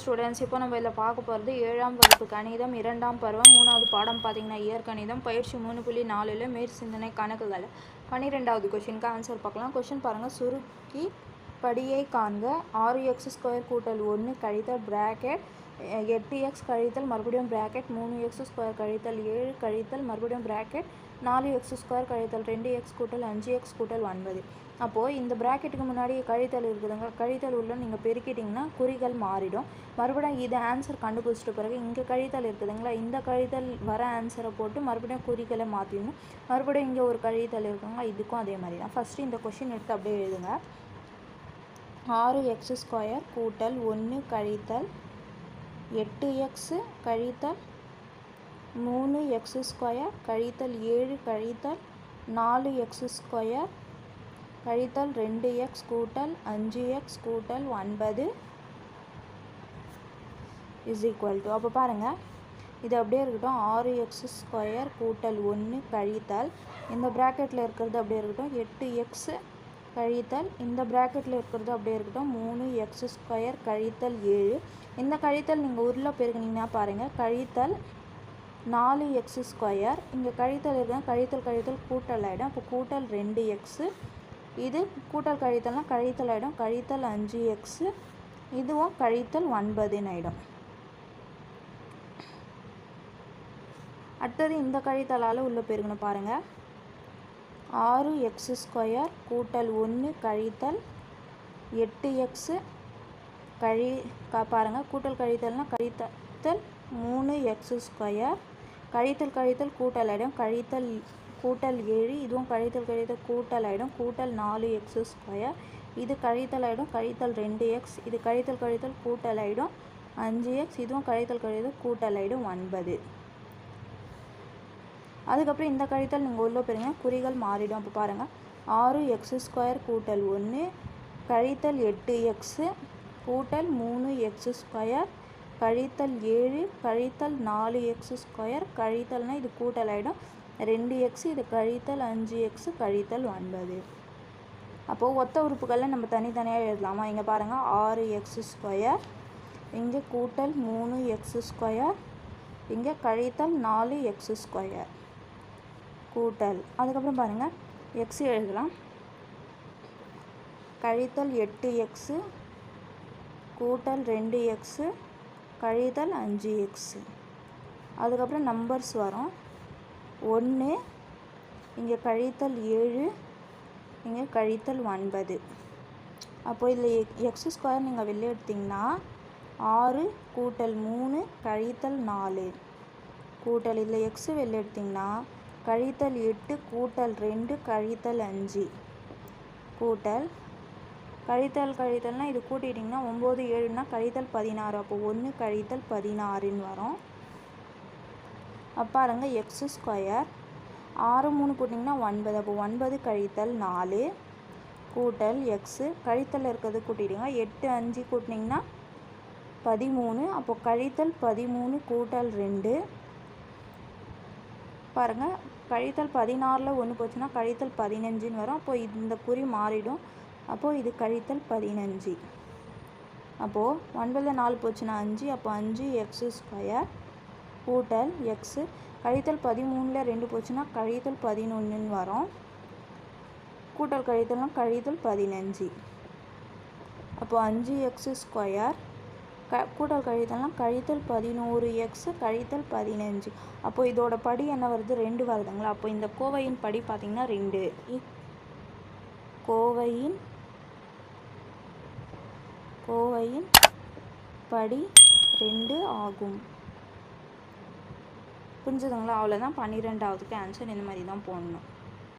Students. இப்போ நம்ம இதில் பார்க்க போகிறது ஏழாம் வகுப்பு கணிதம் இரண்டாம் பருவம் மூணாவது பாடம் பார்த்தீங்கன்னா இயற்கணிதம் பயிற்சி மூணு புள்ளி நாலில் மேற்சிந்தனை கணக்குகள். பன்னிரெண்டாவது கொஷினுக்கு ஆன்சர் பார்க்கலாம். கொஷின் பாருங்கள் சுருக்கி படியை காண்க. ஆறு எக்ஸ் ஸ்கொயர் கூட்டல் ஒன்று கழித்தல் பிராக்கெட் எட்டு எக்ஸ் கழித்தல் மறுபடியும் பிராக்கெட் மூணு எக்ஸ் ஸ்கொயர் கழித்தல் ஏழு கழித்தல் மறுபடியும் பிராக்கெட் நாலு எக்ஸ் ஸ்கொயர் கழித்தல் ரெண்டு எக்ஸ் கூட்டல் அஞ்சு எக்ஸ் கூட்டல் ஒன்பது. அப்போது இந்த ப்ராக்கெட்டுக்கு முன்னாடி கழித்தல் இருக்குதுங்க. கழித்தல் உள்ள நீங்கள் பெருக்கிட்டிங்கன்னா குறிகள் மாறிடும். மறுபடியும் இதை ஆன்சர் கண்டுபிடிச்சிட்ட பிறகு இங்கே கழித்தல் இருக்குதுங்களா? இந்த கழித்தல் வர ஆன்சரை போட்டு மறுபடியும் குறிகளை மாற்றிடணும் மறுபடியும் இங்கே ஒரு கழித்தல் இருக்குங்க இதுக்கும் அதே மாதிரி தான். ஃபஸ்ட்டு இந்த கொஷின் எடுத்து அப்படியே எழுதுங்க. ஆறு எக்ஸ் ஸ்கொயர் கூட்டல் ஒன்று கழித்தல் எட்டு எக்ஸு கழித்தல் மூணு எக்ஸ் ஸ்கொயர் கழித்தல் ஏழு கழித்தல் நாலு எக்ஸ் ஸ்கொயர் கழித்தல் ரெண்டு எக்ஸ் கூட்டல் அஞ்சு எக்ஸ் கூட்டல் ஒன்பது இஸ் ஈக்குவல் டு அப்போ பாருங்கள் இது அப்படியே இருக்கட்டும். ஆறு எக்ஸ் ஸ்கொயர் கூட்டல் ஒன்று கழித்தல் இந்த ப்ராக்கெட்டில் இருக்கிறது அப்படியே இருக்கட்டும். எட்டு எக்ஸு கழித்தல் இந்த ப்ராக்கெட்டில் இருக்கிறது அப்படியே இருக்கட்டும். மூணு எக்ஸ் ஸ்கொயர் கழித்தல் ஏழு. இந்த கழித்தல் நீங்கள் உருளை பெருக்குனீங்கன்னா பாருங்கள் கழித்தல் நாலு எக்ஸ் ஸ்கொயர். இங்கே கழித்தல் இருந்தால் கழித்தல் கழித்தல் கூட்டல் ஆகிடும் அப்போ கூட்டல் ரெண்டு எக்ஸு. இது கூட்டல் கழித்தல்னால் கழித்தல் ஆகிடும் கழித்தல் அஞ்சு எக்ஸு. இதுவும் கழித்தல் ஒன்பதுன்னு ஆகிடும் அடுத்தது இந்த கழித்தலால் உள்ளே போயிருக்கணும் பாருங்கள் ஆறு எக்ஸு ஸ்கொயர் கூட்டல் ஒன்று கழித்தல் எட்டு எக்ஸு. கழி பாருங்கள் கூட்டல் கழித்தல்னால் கழித்தல் மூணு எக்ஸு ஸ்கொயர். கழித்தல் கழித்தல் கூட்டல் ஆகிடும் கழித்தல் கூட்டல் ஏழு இதுவும் கழித்தல் கழித்தல் கூட்டல் ஆகிடும் கூட்டல் நாலு எக்ஸ் ஸ்கொயர் இது கழித்தல் ஆகிடும் கழித்தல் ரெண்டு எக்ஸ் இது கழித்தல் கழித்தல் கூட்டல் ஆகிடும் அஞ்சு எக்ஸ் இதுவும் கழித்தல் கழித்தல் கூட்டல் ஆகிடும் ஒன்பது. அதுக்கப்புறம் இந்த கழித்தல் நீங்கள் உள்ள போயிருங்க. குறிகள் மாறிடும். அப்போ பாருங்கள் ஆறு எக்ஸ் ஸ்கொயர் கூட்டல் ஒன்று கழித்தல் எட்டு எக்ஸு கூட்டல் மூணு எக்ஸ் ஸ்கொயர் கழித்தல் ஏழு கழித்தல் நாலு எக்ஸ் ஸ்கொயர் கழித்தல்னால் இது கூட்டல் ஆகிடும் ரெண்டு எக்ஸ் இது கழித்தல் அஞ்சு எக்ஸ் கழித்தல் ஒன்பது. அப்போது ஒத்த உறுப்புகளில் நம்ம தனித்தனியாக எழுதலாமா? இங்கே பாருங்கள் ஆறு எக்ஸ் ஸ்கொயர் இங்கே கூட்டல் மூணு எக்ஸ் ஸ்கொயர் இங்கே கழித்தல் நாலு எக்ஸ் ஸ்கொயர் கூட்டல். அதுக்கப்புறம் பாருங்கள் எக்ஸ் எழுதலாம். கழித்தல் எட்டு எக்ஸு கூட்டல் ரெண்டு எக்ஸு கழித்தல் அஞ்சு எக்ஸு அதுக்கப்புறம் நம்பர்ஸ் வரும். ஒன்று இங்கே கழித்தல் ஏழு இங்கே கழித்தல் ஒன்பது. அப்போ இதில் எக்ஸ் ஸ்கொயர் நீங்கள் வெளியே எடுத்திங்கன்னா ஆறு கூட்டல் மூணு கழித்தல் நாலு. கூட்டல் இதில் எக்ஸு வெளியே எடுத்திங்கன்னா கழித்தல் எட்டு கூட்டல் ரெண்டு கழித்தல் அஞ்சு. கூட்டல் கழித்தல் கழித்தல்னால் இது கூட்டிட்டிங்கன்னா ஒம்பது ஏழுனா கழித்தல் பதினாறு. அப்போ ஒன்று கழித்தல் பதினாறுன்னு வரும். பாருங்கள் எக்ஸ் ஸ்கொயர் ஆறு மூணு கூட்டிங்கன்னா ஒன்பது. அப்போ ஒன்பது கழித்தல் நாலு கூட்டல் எக்ஸு கழித்தல் இருக்கிறது கூட்டிடுங்க எட்டு அஞ்சு கூட்டினிங்கன்னா பதிமூணு. அப்போ கழித்தல் பதிமூணு கூட்டல் ரெண்டு. பாருங்கள் கழித்தல் பதினாறில் ஒன்று போச்சுன்னா கழித்தல் பதினஞ்சுன்னு வரும். அப்போது இந்த குறி மாறிடும். அப்போது இது கழித்தல் பதினஞ்சு. அப்போது ஒன்பதில் நாலு போச்சுன்னா அஞ்சு அப்போ அஞ்சு எக்ஸு ஸ்கொயர் கூட்டல் எக்ஸு கழித்தல் பதிமூணில் ரெண்டு போச்சுன்னா கழித்தல் பதினொன்றுன்னு வரும். கூட்டல் கழித்தல்னால் கழித்தல் பதினஞ்சு. அப்போ அஞ்சு எக்ஸு ஸ்கொயர் க கூட்டல் கழித்தல்னால் கழித்தல் பதினோரு எக்ஸு கழித்தல் பதினஞ்சு. அப்போது இதோட படி என்ன வருது? ரெண்டு வருதுங்களா? அப்போ இந்த கோவையின் படி பார்த்திங்கன்னா ரெண்டு. கோவையின் கோவையின் படி ரெண்டு ஆகும். புரிஞ்சுதுங்களா? அவ்வளோதான் பன்னிரெண்டாவதுக்கு ஆன்சர் இந்த மாதிரி தான் போடணும்.